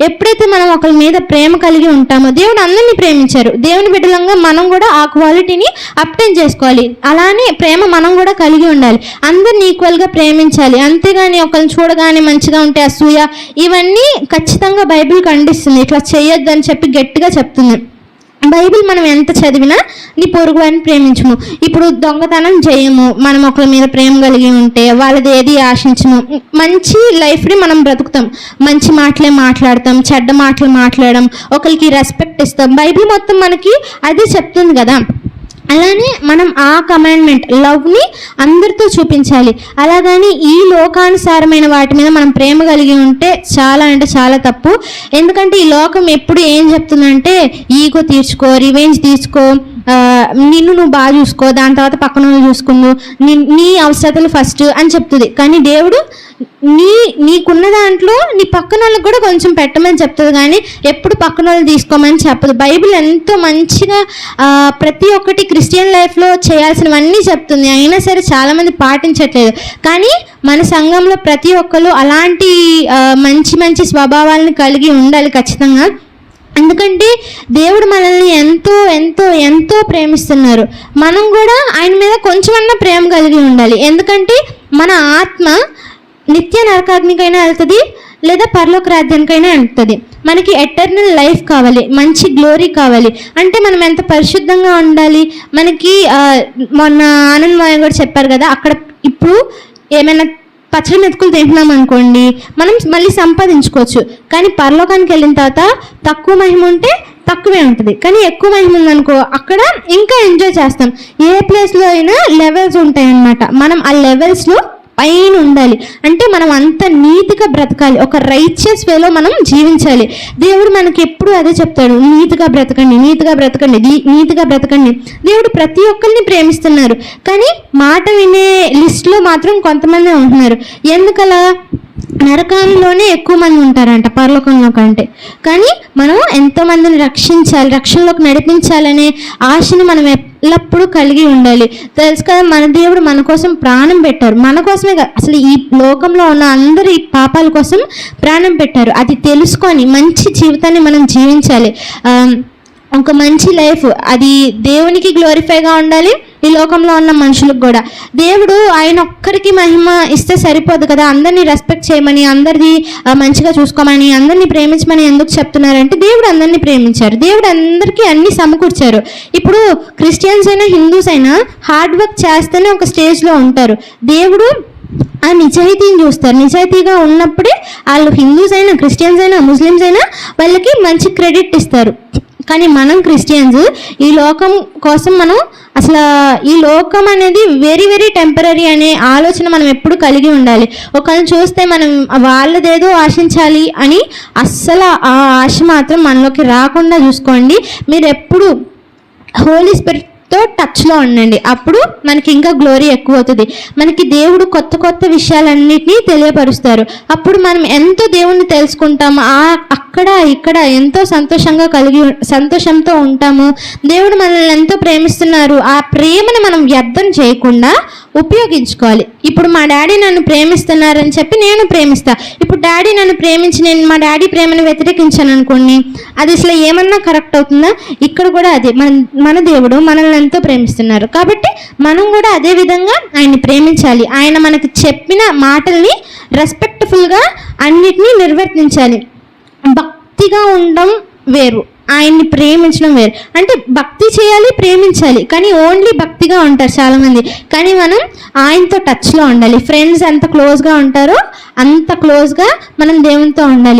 ఎప్పుడైతే మనం ఒకరి మీద ప్రేమ కలిగి ఉంటామో దేవుడు అందరినీ ప్రేమించారు. దేవుని బిడ్డలంగా మనం కూడా ఆ క్వాలిటీని అప్టైన్ చేసుకోవాలి. అలానే ప్రేమ మనం కూడా కలిగి ఉండాలి. అందరిని ఈక్వల్గా ప్రేమించాలి. అంతేగాని ఒకరిని చూడగానే మంచిగా ఉంటే అసూయ ఇవన్నీ ఖచ్చితంగా బైబిల్ ఖండిస్తుంది. ఇట్లా చేయొద్దు అని చెప్పి గట్టిగా చెప్తుంది. బైబిల్ మనం ఎంత చదివినా నీ పొరుగు అని ప్రేమించము. ఇప్పుడు దొంగతనం చేయము మనం ఒకరి మీద ప్రేమ కలిగి ఉంటే వాళ్ళది ఏది ఆశించము? మంచి లైఫ్ని మనం బ్రతుకుతాం. మంచి మాటలే మాట్లాడతాం చెడ్డ మాటలు మాట్లాడడం ఒకరికి రెస్పెక్ట్ ఇస్తాం. బైబిల్ మొత్తం మనకి అదే చెప్తుంది కదా. అలానే మనం ఆ కమాండ్మెంట్ లవ్ని అందరితో చూపించాలి. అలాగని ఈ లోకానుసారమైన వాటి మీద మనం ప్రేమ కలిగి ఉంటే చాలా అంటే చాలా తప్పు. ఎందుకంటే ఈ లోకం ఎప్పుడు ఏం చెప్తుందంటే ఈగో తీర్చుకో రివెంజ్ తీసుకో నిన్ను నువ్వు బాగా చూసుకో దాని తర్వాత పక్కన చూసుకుందు. నీ నీ అవసరతలు ఫస్ట్ అని చెప్తుంది. కానీ దేవుడు నీ నీకున్న దాంట్లో నీ పక్కన వాళ్ళకి కూడా కొంచెం పెట్టమని చెప్తుంది. కానీ ఎప్పుడు పక్కన వాళ్ళు తీసుకోమని చెప్పదు. బైబిల్ ఎంతో మంచిగా ప్రతి ఒక్కటి క్రిస్టియన్ లైఫ్లో చేయాల్సినవన్నీ చెప్తుంది. అయినా సరే చాలామంది పాటించట్లేదు. కానీ మన సంఘంలో ప్రతి ఒక్కరు అలాంటి మంచి మంచి స్వభావాలను కలిగి ఉండాలి ఖచ్చితంగా. ఎందుకంటే దేవుడు మనల్ని ఎంతో ఎంతో ఎంతో ప్రేమిస్తున్నారు. మనం కూడా ఆయన మీద కొంచెమన్నా ప్రేమ కలిగి ఉండాలి. ఎందుకంటే మన ఆత్మ నిత్య నరకాగ్నికైనా వెళ్తుంది లేదా పరలోక రాజ్యానికైనా వెళ్తుంది. మనకి ఎటర్నల్ లైఫ్ కావాలి మంచి గ్లోరీ కావాలి. అంటే మనం ఎంత పరిశుద్ధంగా ఉండాలి? మనకి మొన్న ఆనంద్ మాయ కూడా చెప్పారు కదా అక్కడ ఇప్పుడు ఏమైనా పచ్చడి మెతుకులు తింటున్నాం అనుకోండి మనం మళ్ళీ సంపాదించుకోవచ్చు. కానీ పరలోకానికి వెళ్ళిన తర్వాత తక్కువ మహిమ ఉంటే తక్కువే ఉంటుంది. కానీ ఎక్కువ మహిమ ఉందనుకో అక్కడ ఇంకా ఎంజాయ్ చేస్తాం. ఏ ప్లేస్లో అయినా లెవెల్స్ ఉంటాయన్నమాట. మనం ఆ లెవెల్స్లో పైన ఉండాలి. అంటే మనం అంత నీతిగా బ్రతకాలి. ఒక రైచియస్ వేలో మనం జీవించాలి. దేవుడు మనకి ఎప్పుడు అదే చెప్తాడు. నీతిగా బ్రతకండి నీతిగా బ్రతకండి నీతిగా బ్రతకండి. దేవుడు ప్రతి ఒక్కరిని ప్రేమిస్తున్నారు. కానీ మాట వినే లిస్ట్లో మాత్రం కొంతమంది ఉంటున్నారు. ఎందుకలా? నరకంలోనే ఎక్కువ మంది ఉంటారంట పరలోకంలో కంటే. కానీ మనం ఎంతోమందిని రక్షించాలి రక్షణలోకి నడిపించాలనే ఆశను మనం ఎల్లప్పుడూ కలిగి ఉండాలి. తెలుసు కదా మన దేవుడు మన కోసం ప్రాణం పెట్టారు. మన కోసమే అసలు ఈ లోకంలో ఉన్న అందరి పాపాల కోసం ప్రాణం పెట్టారు. అది తెలుసుకొని మంచి జీవితాన్ని మనం జీవించాలి. ఒక మంచి లైఫ్ అది దేవునికి గ్లోరిఫైగా ఉండాలి. ఈ లోకంలో ఉన్న మనుషులకు కూడా. దేవుడు ఆయన ఒక్కరికి మహిమ ఇస్తే సరిపోదు కదా. అందరినీ రెస్పెక్ట్ చేయమని అందరిది మంచిగా చూసుకోమని అందరినీ ప్రేమించమని ఎందుకు చెప్తున్నారంటే దేవుడు అందరినీ ప్రేమించారు. దేవుడు అందరికీ అన్ని సమకూర్చారు. ఇప్పుడు క్రిస్టియన్స్ అయినా హిందూస్ అయినా హార్డ్ వర్క్ చేస్తేనే ఒక స్టేజ్లో ఉంటారు. దేవుడు ఆ నిజాయితీని చూస్తారు. నిజాయితీగా ఉన్నప్పుడే వాళ్ళు హిందూస్ అయినా క్రిస్టియన్స్ అయినా ముస్లిమ్స్ అయినా వాళ్ళకి మంచి క్రెడిట్ ఇస్తారు. కానీ మనం క్రిస్టియన్స్ ఈ లోకం కోసం మనం అసలు ఈ లోకం అనేది వెరీ వెరీ టెంపరీ అనే ఆలోచన మనం ఎప్పుడు కలిగి ఉండాలి. ఒకరిని చూస్తే మనం వాళ్ళదేదో ఆశించాలి అని అస్సలు ఆ ఆశ మాత్రం మనలోకి రాకుండా చూసుకోండి. మీరు ఎప్పుడు హోలీ తో టచ్లో ఉండండి. అప్పుడు మనకి ఇంకా గ్లోరీ ఎక్కువ అవుతుంది మనకి దేవుడు కొత్త కొత్త విషయాలన్నిటినీ తెలియపరుస్తారు. అప్పుడు మనం ఎంతో దేవుణ్ణి తెలుసుకుంటాము. ఆ అక్కడ ఇక్కడ ఎంతో సంతోషంగా కలిగి సంతోషంతో ఉంటాము. దేవుడు మనల్ని ఎంతో ప్రేమిస్తున్నారు. ఆ ప్రేమను మనం వ్యర్థం చేయకుండా ఉపయోగించుకోవాలి. ఇప్పుడు మా డాడీ నన్ను ప్రేమిస్తున్నారని చెప్పి నేను ప్రేమిస్తా. ఇప్పుడు డాడీ నన్ను ప్రేమించి నేను మా డాడీ ప్రేమను వ్యతిరేకించాను అనుకోండి అది అసలు ఏమన్నా కరెక్ట్ అవుతుందా? ఇక్కడ కూడా అదే. మన మన దేవుడు మనల్ని ఎంతో ప్రేమిస్తున్నారు. కాబట్టి మనం కూడా అదే విధంగా ఆయన్ని ప్రేమించాలి. ఆయన మనకు చెప్పిన మాటల్ని రెస్పెక్ట్ఫుల్గా అన్నిటినీ నిర్వర్తించాలి. భక్తిగా ఉండడం వేరు. ఆయన్ని ప్రేమించడం వేరు. అంటే భక్తి చేయాలి ప్రేమించాలి. కానీ ఓన్లీ భక్తిగా ఉంటారు చాలామంది. కానీ మనం ఆయనతో టచ్లో ఉండాలి. ఫ్రెండ్స్ ఎంత క్లోజ్గా ఉంటారో అంత క్లోజ్గా మనం దేవునితో ఉండాలి.